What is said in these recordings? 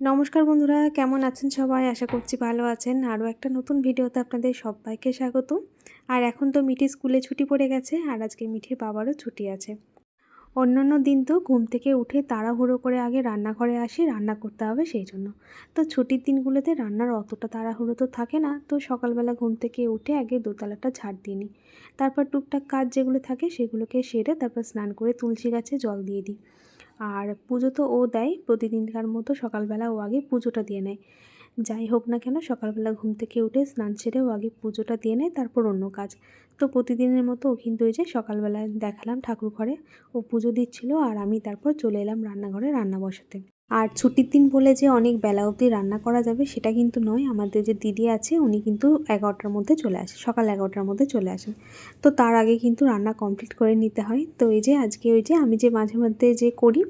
নমস্কার বন্ধুরা, কেমন আছেন সবাই? আশা করছি ভালো আছেন। আরও একটা নতুন ভিডিওতে আপনাদের সবাইকে স্বাগত আর এখন তো মিঠি স্কুলে ছুটি পড়ে গেছে, আর আজকে মিঠির বাবারও ছুটি আছে। অন্যান্য দিন তো ঘুম থেকে উঠে তাড়াহুড়ো করে আগে রান্নাঘরে আসি, রান্না করতে হবে সেই জন্য। তো ছুটির দিনগুলোতে রান্নার অতটা তাড়াহুড়ো তো থাকে না, তো সকালবেলা ঘুম থেকে উঠে আগে দোতলাটা ঝাড় দিয়ে তারপর টুকটাক কাজ যেগুলো থাকে সেগুলোকে সেরে তারপর স্নান করে তুলসী গাছে জল দিয়ে দিই। আর পুজো তো ও দেয়, প্রতিদিনকার মতো সকালবেলা ও আগে পুজোটা দিয়ে নেয়। যাই হোক না কেন, সকালবেলা ঘুম থেকে উঠে স্নান সেরে ও আগে পুজোটা দিয়ে নেয়, তারপর অন্য কাজ। তো প্রতিদিনের মতো ও কিন্তু ওই যে সকালবেলা দেখালাম ঠাকুর ঘরে, ও পুজো দিচ্ছিল আর আমি তারপর চলে এলাম রান্নাঘরে রান্না বসাতে। আর ছুটির দিন বলে যে অনেক বেলা অবধি রান্না করা যাবে, সেটা কিন্তু নয়। আমাদের যে দিদি আছে, উনি কিন্তু এগারোটার মধ্যে চলে আসে, সকাল এগারোটার মধ্যে চলে আসেন। তো তার আগে কিন্তু রান্না কমপ্লিট করে নিতে হয়। তো এই যে আজকে ওই যে আমি যে মাঝে মধ্যে যে করি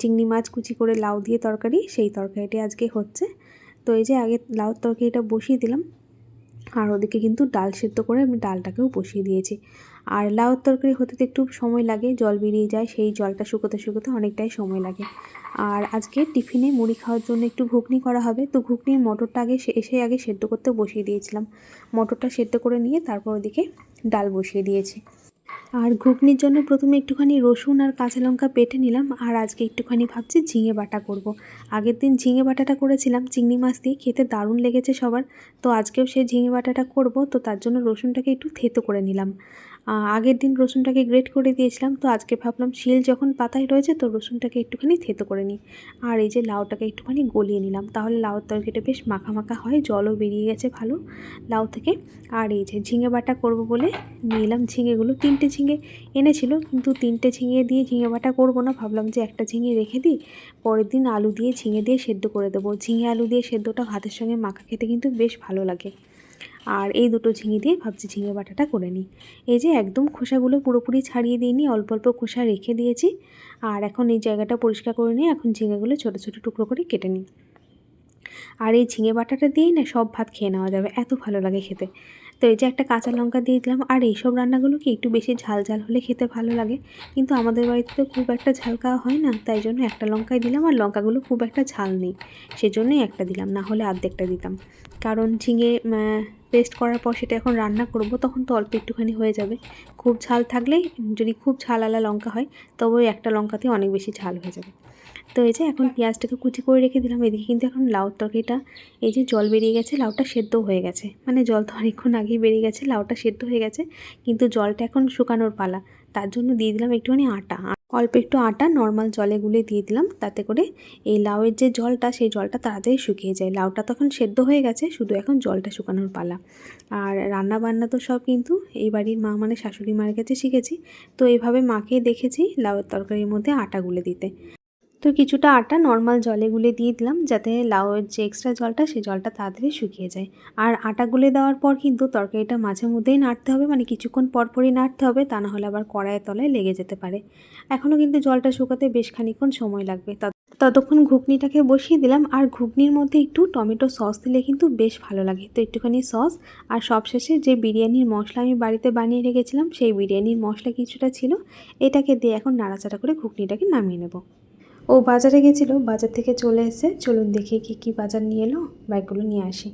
চিংড়ি মাছ কুচি করে লাউ দিয়ে তরকারি, সেই তরকারিটি আজকে হচ্ছে। তো এই যে আগে লাউ তরকারিটা বসিয়ে দিলাম, আর ওদিকে কিন্তু ডাল সেদ্ধ করে আমি ডালটাকেও বসিয়ে দিয়েছি। আর লাউর তরকারি হতে তো একটু সময় লাগে, জল বেরিয়ে যায়, সেই জলটা শুকোতে শুকোতে অনেকটাই সময় লাগে। আর আজকে টিফিনে মুড়ি খাওয়ার জন্য একটু ঘুগনি করা হবে, তো ঘুগনির মটরটা আগে এসে আগে সেদ্ধ করতে বসিয়ে দিয়েছিলাম। মটরটা সেদ্ধ করে নিয়ে তারপর ওদিকে ডাল বসিয়ে দিয়েছি। আর ঘুগনির জন্য প্রথমে একটুখানি রসুন আর কাঁচা লঙ্কা পেটে নিলাম, আর আজকে একটুখানি ভাবছি ঝিঙে বাটা করব। আগের দিন ঝিঙে বাটাটা করেছিলাম, চিংড়ি মাছ দিয়ে, খেতে দারুণ লেগেছে সবার। তো আজকেও সেই ঝিঙে বাটাটা করব, তো তার জন্য রসুনটাকে একটু থেতো করে নিলাম। আগের দিন রসুনটাকে গ্রেট করে দিয়েছিলাম, তো আজকে ভাবলাম শিল যখন পাতায় রয়েছে তো রসুনটাকে একটুখানি থেতো করে নিই। আর এই যে লাউটাকে একটুখানি গলিয়ে নিলাম, তাহলে লাউর তরকারিটা বেশ মাখা মাখা হয়, জলও বেরিয়ে গেছে ভালো লাউ থেকে। আর এই যে ঝিঙে বাটা করব বলে নিলাম ঝিঙেগুলো, তিনটে ঝিঙে এনেছিল, কিন্তু তিনটে ঝিঙে দিয়ে ঝিঙে বাটা করব না, ভাবলাম যে একটা ঝিঙে রেখে দিই, পরের দিন আলু দিয়ে ঝিঙে দিয়ে সেদ্ধ করে দেবো। ঝিঙে আলু দিয়ে সেদ্ধটা ভাতের সঙ্গে মাখা খেতে কিন্তু বেশ ভালো লাগে। আর এই দুটো ঝিঙে দিয়ে ভাবছি ঝিঙে বাটাটা করে নিই। এই যে একদম খোসাগুলো পুরোপুরি ছাড়িয়ে দিইনি অল্প অল্প খোসা রেখে দিয়েছি। আর এখন এই জায়গাটা পরিষ্কার করে নিয়ে এখন ঝিঙেগুলো ছোটো ছোটো টুকরো করে কেটে নিই। আর এই ঝিঙে বাটাটা দিয়েই না সব ভাত খেয়ে নেওয়া যাবে, এত ভালো লাগে খেতে। তো এই যে একটা কাঁচা লঙ্কা দিয়ে দিলাম, আর এইসব রান্নাগুলো কি একটু বেশি ঝাল ঝাল হলে খেতে ভালো লাগে? কিন্তু আমাদের বাড়িতে তো খুব একটা ঝাল খাওয়া হয় না, তাই জন্য একটা লঙ্কাই দিলাম আর লঙ্কাগুলো খুব একটা ঝাল নেই। সেজন্যই একটা দিলাম, না হলে অর্ধেকটা দিতাম। কারণ ঝিঙে পেস্ট করার পর সেটা এখন রান্না করব তখন তো অল্প একটুখানি হয়ে যাবে। খুব ঝাল থাকলেই যদি খুব ঝাল আলা লঙ্কা হয় তবে ওই একটা লঙ্কাতেই অনেক বেশি ঝাল হয়ে যাবে। তো এই যে এখন পেঁয়াজটাকে কুচি করে রেখে দিলাম এদিকে কিন্তু এখন লাউ তরকারিটা এই যে জল বেরিয়ে গেছে লাউটা সেদ্ধ হয়ে গেছে। মানে জল তো অনেকক্ষণ আগেই বেরিয়ে গেছে লাউটা সেদ্ধ হয়ে গেছে কিন্তু জলটা এখন শুকানোর পালা। তার জন্য দিয়ে দিলাম একটুখানি আটা। অল্প একটু আটা নর্মাল জলে গুলে দিয়ে দিলাম, তাতে করে এই লাউয়ের যে জলটা, সেই জলটা তাড়াতাড়ি শুকিয়ে যায়। লাউটা তখন সেদ্ধ হয়ে গেছে, শুধু এখন জলটা শুকানোর পালা। আর রান্না বান্না তো সব কিন্তু এই বাড়ির মা মানে শাশুড়ি মার কাছে শিখেছি। তো এইভাবে মাকে দেখেছি লাউয়ের তরকারির মধ্যে আটা গুলে দিতে। তো কিছুটা আটা নর্মাল জলে গুলে দিয়ে দিলাম যাতে লাউয়ের যে এক্সট্রা জলটা সেই জলটা তাড়াতাড়ি শুকিয়ে যায়। আর আটা গুলে দেওয়ার পর কিন্তু তরকারিটা মাঝে মধ্যেই নাড়তে হবে মানে কিছুক্ষণ পরপরই নাড়তে হবে, তা না হলে আবার কড়াইয়ের তলায় লেগে যেতে পারে। এখনও কিন্তু জলটা শুকাতে বেশ খানিক্ষণ সময় লাগবে। ততক্ষণ ঘুগনিটাকে বসিয়ে দিলাম, আর ঘুগনির মধ্যে একটু টমেটো সস দিলে কিন্তু বেশ ভালো লাগে। তো একটুখানি সস, আর সবশেষে যে বিরিয়ানির মশলা আমি বাড়িতে বানিয়ে রেখেছিলাম, সেই বিরিয়ানির মশলা কিছুটা ছিল, এটাকে দিয়ে এখন নাড়াচাড়া করে ঘুগনিটাকে নামিয়ে নেব। ও বাজারে গেছিল বাজার থেকে চলে এসে চলুন দেখি কি কি বাজার নিয়ে এলো বাইকগুলো নিয়ে আসি।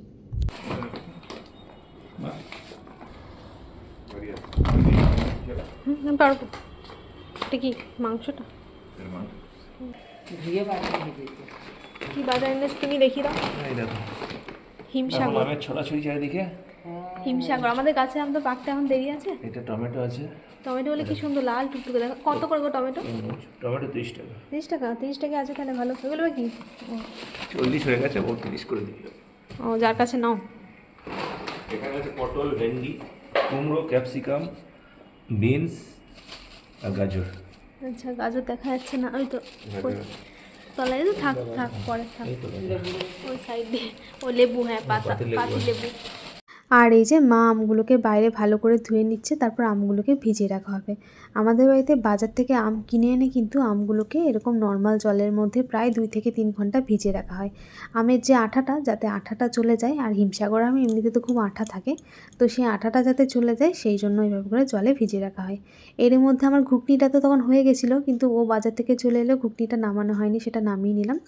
হুম পারব এটা কি মাংসটা? কি বাজার এনেছ তুমি দেখি। দাও হিমসাগর ছড়াছড়ি চারিদিকে। হিমসাগর আমাদের গাছে আম তো পাকতে এখন দেরি আছে। এটা টমেটো আছে। টমেটো বলে কি সুন্দর লাল টুকটুকে দেখো। কত করে গো টমেটো টমেটো তিরিশ টাকা। তিরিশ টাকা? তিরিশ টাকা আছে তাহলে ভালো। এগুলো কি চল্লিশ হয়ে গেছে ও তিরিশ করে দিল। ও যার কাছে নাও। এখানে আছে পটল ভেন্ডি কুমড়ো ক্যাপসিকাম বিনস আর গাজর। আচ্ছা গাজর দেখা যাচ্ছে না। ওই তো তলায় তো থাক থাক পরে থাক। ওই সাইড দিয়ে। ও লেবু হ্যাঁ পাতা পাতি। লেবু। আর এই যে মা আমগুলোকে বাইরে ভালো করে ধুয়ে নিচ্ছে, তারপর আমগুলোকে ভিজিয়ে রাখা হবে। আমাদের বাড়িতে বাজার থেকে আম কিনে এনে কিন্তু আমগুলোকে এরকম নর্মাল জলের মধ্যে প্রায় দুই থেকে তিন ঘণ্টা ভিজিয়ে রাখা হয়। আমের যে আঠাটা, যাতে আঠাটা চলে যায়, আর হিমসাগর আম এমনিতে তো খুব আঠা থাকে, তো সেই আঠাটা যাতে চলে যায়, সেই জন্য এইভাবে করে জলে ভিজিয়ে রাখা হয়। এর মধ্যে আমার ঘুগনিটা তো তখন হয়ে গেছিল, কিন্তু ও বাজার থেকে চলে এলে, ঘুগনিটা নামানো হয়নি, সেটা নামিয়ে নিলাম।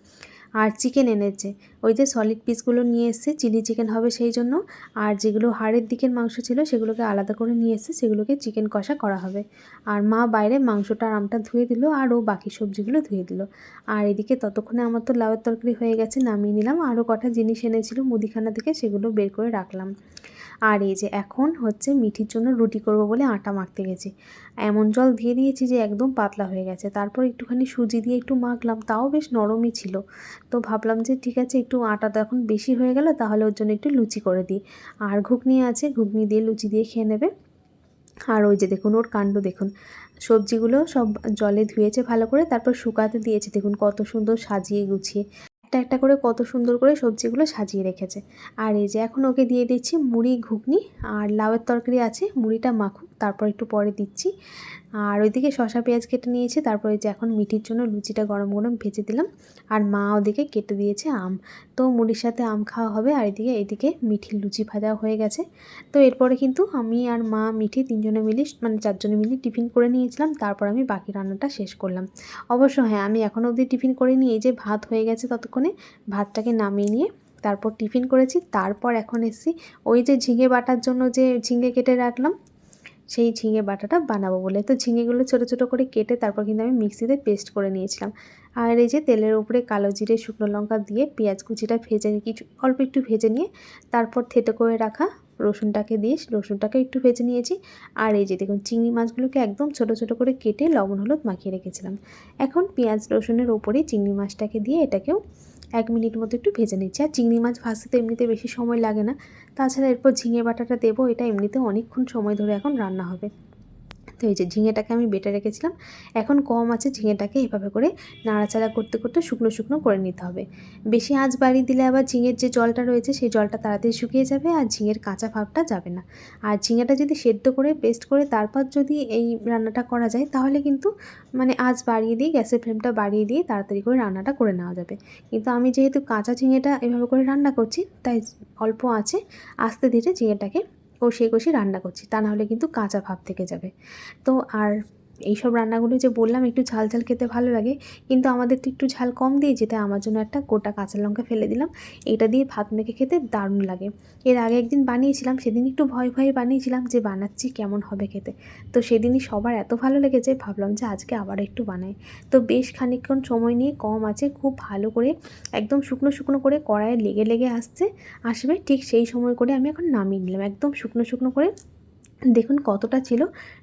আর চিকেন এনেছে। ওই যে সলিড পিসগুলো নিয়ে এসছে চিলি চিকেন হবে সেই জন্য। আর যেগুলো হাড়ের দিকের মাংস ছিল, সেগুলোকে আলাদা করে নিয়ে এসছে, সেগুলোকে চিকেন কষা করা হবে। আর মা বাইরে মাংসটা আমটা ধুয়ে দিল, আর ও বাকি সবজিগুলো ধুয়ে দিল। আর এদিকে ততক্ষণে আমার তো লাউয়ের তরকারি হয়ে গেছে, নামিয়ে নিলাম। আরও কটা জিনিস এনেছিল, মুদিখানা থেকে সেগুলো বের করে রাখলাম। আর এই যে এখন হচ্ছে মিঠির জন্য রুটি করব বলে আটা মাখতে গেছি। এমন জল দিয়ে দিয়েছি যে একদম পাতলা হয়ে গেছে। তারপর একটুখানি সুজি দিয়ে একটু মাখলাম, তাও বেশ নরমই ছিল। তো ভাবলাম যে ঠিক আছে, একটু আটাটা এখন বেশি হয়ে গেল তাহলে ওর জন্য একটু লুচি করে দিই। আর ঘুগনি আছে, ঘুগনি দিয়ে লুচি দিয়ে খেয়ে নেবে। আর ওই যে দেখুন ওর কাণ্ড দেখুন। সবজিগুলো সব জলে ধুয়েছে ভালো করে, তারপর শুকাতে দিয়েছে। দেখুন কত সুন্দর সাজিয়ে গুছিয়ে। একটা একটা করে কত সুন্দর করে সবজিগুলো সাজিয়ে রেখেছে। আর এই যে এখন ওকে দিয়ে দিচ্ছি মুড়ি, ঘুগনি আর লাউয়ের তরকারি আছে, মুড়িটা মাখুক, তারপর একটু পরে দিচ্ছি। আর ওইদিকে শশা পেঁয়াজ কেটে নিয়েছি, তারপরে যে এখন মিঠির জন্য লুচিটা গরম গরম ভেজে দিলাম, আর মা ওদিকে কেটে দিয়েছে আম। তো মুড়ির সাথে আম খাওয়া হবে, আর এদিকে এদিকে মিঠির লুচি ভাজা হয়ে গেছে। তো এরপরে কিন্তু আমি আর মা মিঠি তিনজনে মিলে মানে চারজনে মিলে টিফিন করে নিয়েছিলাম, তারপর আমি বাকি রান্নাটা শেষ করলাম। অবশ্য হ্যাঁ আমি এখনও অবধি টিফিন করিনি, এই যে ভাত হয়ে গেছে ততক্ষণে, ভাতটাকে নামিয়ে নিয়ে তারপর টিফিন করেছি, তারপর এখন এসেছি ওই যে ঝিঙে বাটার জন্য যে ঝিঙে কেটে রাখলাম সেই ঝিঙে বাটাটা বানাবো বলে। তো ঝিঙেগুলো ছোটো ছোটো করে কেটে তারপর কিন্তু আমি মিক্সিতে পেস্ট করে নিয়েছিলাম। আর এই যে তেলের উপরে কালো জিরে, শুকনো লঙ্কা দিয়ে পেঁয়াজ কুচিটা ভেজে কিছু অল্প একটু ভেজে নিয়ে তারপর থেতো করে রাখা রসুনটাকে দিয়ে রসুনটাকে একটু ভেজে নিয়েছি। আর এই যে দেখুন, চিংড়ি মাছগুলোকে একদম ছোটো ছোটো করে কেটে লবণ, হলুদ মাখিয়ে রেখেছিলাম। এখন পেঁয়াজ, রসুনের ওপরে চিংড়ি মাছটাকে দিয়ে এটাকেও এক মিনিট মতো একটু ভেজে নিচ্ছি। আর চিংড়ি মাছ ভাজতে তো এমনিতে বেশি সময় লাগে না। তাছাড়া এরপর ঝিঙে বাটাটা দেবো, এটা এমনিতে অনেকক্ষণ সময় ধরে এখন রান্না হবে। তো যে ঝিঙেটাকে আমি বেটে রেখেছিলাম, এখন কম আছে ঝিঙেটাকে এভাবে করে নাড়াচাড়া করতে করতে শুকনো শুকনো করে নিতে হবে। বেশি আঁচ বাড়িয়ে দিলে আবার ঝিঙের যে জলটা রয়েছে সেই জলটা তাড়াতাড়ি শুকিয়ে যাবে আর ঝিঙের কাঁচা ভাবটা যাবে না। আর ঝিঙেটা যদি সেদ্ধ করে, পেস্ট করে তারপর যদি এই রান্নাটা করা যায় তাহলে কিন্তু মানে আঁচ বাড়িয়ে দিয়ে, গ্যাসের ফ্লেমটা বাড়িয়ে দিয়ে তাড়াতাড়ি করে রান্নাটা করে নেওয়া যাবে। কিন্তু আমি যেহেতু কাঁচা ঝিঙেটা এভাবে করে রান্না করছি, তাই অল্প আছে আস্তে ধীরে ঝিঙেটাকে কষিয়ে কষিয়ে রান্না করছি। তা নাহলে কিন্তু কাঁচা ভাব থেকে যাবে। তো আর এইসব রান্নাগুলো যে বললাম, একটু ঝাল ঝাল খেতে ভালো লাগে, কিন্তু আমাদের তো একটু ঝাল কম দিয়ে যেটা আমার জন্য একটা গোটা কাঁচা লঙ্কা ফেলে দিলাম, এটা দিয়ে ভাত মেখে খেতে দারুণ লাগে। এর আগে একদিন বানিয়েছিলাম, সেদিন একটু ভয় ভয়ে বানিয়েছিলাম যে বানাচ্ছি কেমন হবে খেতে। তো সেদিনই সবার এত ভালো লেগেছে, ভাবলাম যে আজকে আবার একটু বানাই। তো বেশ খানিকক্ষণ সময় নিয়ে কম আছে, খুব ভালো করে একদম শুকনো শুকনো করে কড়াইয়ে লেগে লেগে আসছে, আসবে, ঠিক সেই সময় করে আমি এখন নামিয়ে নিলাম, একদম শুকনো শুকনো করে দেখুন কতটা ছিল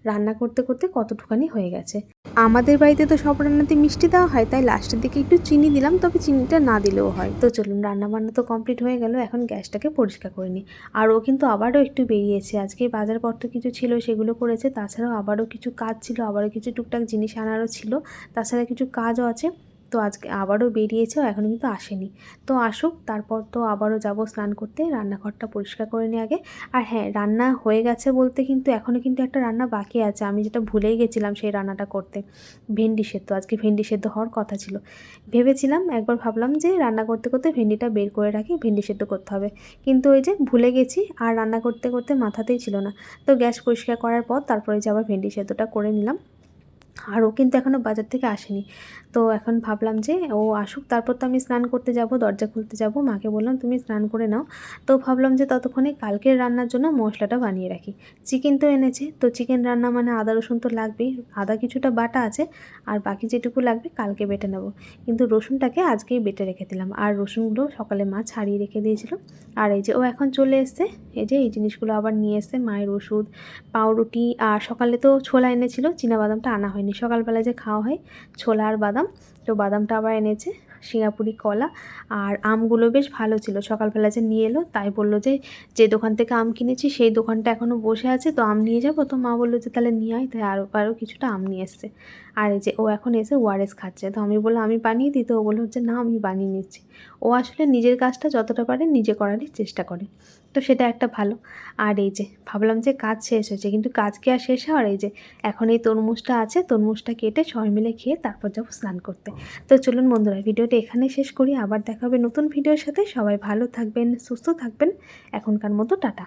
রান্না করতে করতে কতটুকানি হয়ে গেছে। আমাদের বাড়িতে তো সব রান্নাতে মিষ্টি দেওয়া হয়, তাই লাস্টের দিকে একটু চিনি দিলাম, তবে চিনিটা না দিলেও হয়। তো চলুন রান্না বান্না তো কমপ্লিট হয়ে গেল, এখন গ্যাসটাকে পরিষ্কার করে নিই। আর ও কিন্তু আবারও একটু বেরিয়েছে, আজকে বাজারপত্র কিছু ছিল, সেগুলো করেছে, তাছাড়াও আবারও কিছু কাজ ছিল, আবারও কিছু টুকটাক জিনিস আনারও ছিল, তাছাড়া কিছু কাজও আছে। তো আজকে আবারও বেরিয়েছে এখনও কিন্তু আসেনি। তো আসুক, তারপর তো আবারও যাব স্নান করতে, রান্নাঘরটা পরিষ্কার করে নিই আগে। আর হ্যাঁ রান্না হয়ে গেছে বলতে কিন্তু এখনও কিন্তু একটা রান্না বাকি আছে। আমি যেটা ভুলেই গেছিলাম সেই রান্নাটা করতে। ভেন্ডি সেদ্ধ, আজকে ভেন্ডি সেদ্ধ হওয়ার কথা ছিল। ভেবেছিলাম, একবার ভাবলাম যে রান্না করতে করতে ভেন্ডিটা বের করে রাখি, ভেন্ডি সেদ্ধ করতে হবে। কিন্তু ওই যে ভুলে গেছি, আর রান্না করতে করতে মাথাতেই ছিল না। তো গ্যাস পরিষ্কার করার পর তারপরে যে আবার ভেন্ডি সেদ্ধটা করে নিলাম। আর ও কিন্তু এখনও বাজার থেকে আসেনি। তো এখন ভাবলাম যে ও আসুক, তারপর তো আমি স্নান করতে যাব, দরজা খুলতে যাব। মাকে বললাম, তুমি স্নান করে নাও। তো ভাবলাম যে ততক্ষণে কালকের রান্নার জন্য মশলাটা বানিয়ে রাখি। চিকেন তো এনেছে, তো চিকেন রান্না মানে আদা, রসুন তো লাগবেই। আদা কিছুটা বাটা আছে, আর বাকি যেটুকু লাগবে কালকে বেটে নেব। কিন্তু রসুনটাকে আজকেই বেটে রেখে দিলাম। আর রসুনগুলো সকালে মা ছাড়িয়ে রেখে দিয়েছিল। আর এই যে ও এখন চলে এসছে, এই যে এই জিনিসগুলো আবার নিয়ে এসছে, মায়ের ওষুধ, পাউরুটি, আর সকালে তো ছোলা এনেছিল বাদামটা আনা হয়নি। সকালবেলা যে খাওয়া হয়, ছোলা আর বাদাম। তো বাদামটা আবার এনেছে সিঙ্গাপুরি কলা। আর আমগুলো বেশ ভালো ছিল। সকালবেলা যে নিয়ে এলো, তাই বলল যে যে দোকান থেকে আম কিনেছি, সেই দোকানটা এখনও বসে আছে, তো আম নিয়ে যাব? তো মা বলল যে, তাহলে নিয়ে আয়। তাই আরও আরও কিছুটা আম নিয়ে এসছে। আর এই যে ও এখন এসে ওয়ারেস খাচ্ছে। তো আমি বললাম, আমি বানিয়ে দিই? তো ও বলল যে, না, আমি বানিয়ে নিচ্ছি। ও আসলে নিজের কাজটা যতটা পারে নিজে করারই চেষ্টা করে। তো সেটা একটা ভালো। আর এই যে, ভাবলাম যে কাজ শেষ হয়েছে, কিন্তু কাজ কি আর শেষ হওয়ার? এই যে, এখন এই তরমুজটা আছে, তরমুজটা কেটে সবাই মিলে খেয়ে তারপর যাব স্নান করতে। তো চলুন বন্ধুরা, ভিডিওটা এখানে শেষ করি। আবার দেখা হবে নতুন ভিডিওর সাথে। সবাই ভালো থাকবেন, সুস্থ থাকবেন। এখনকার মতো টাটা।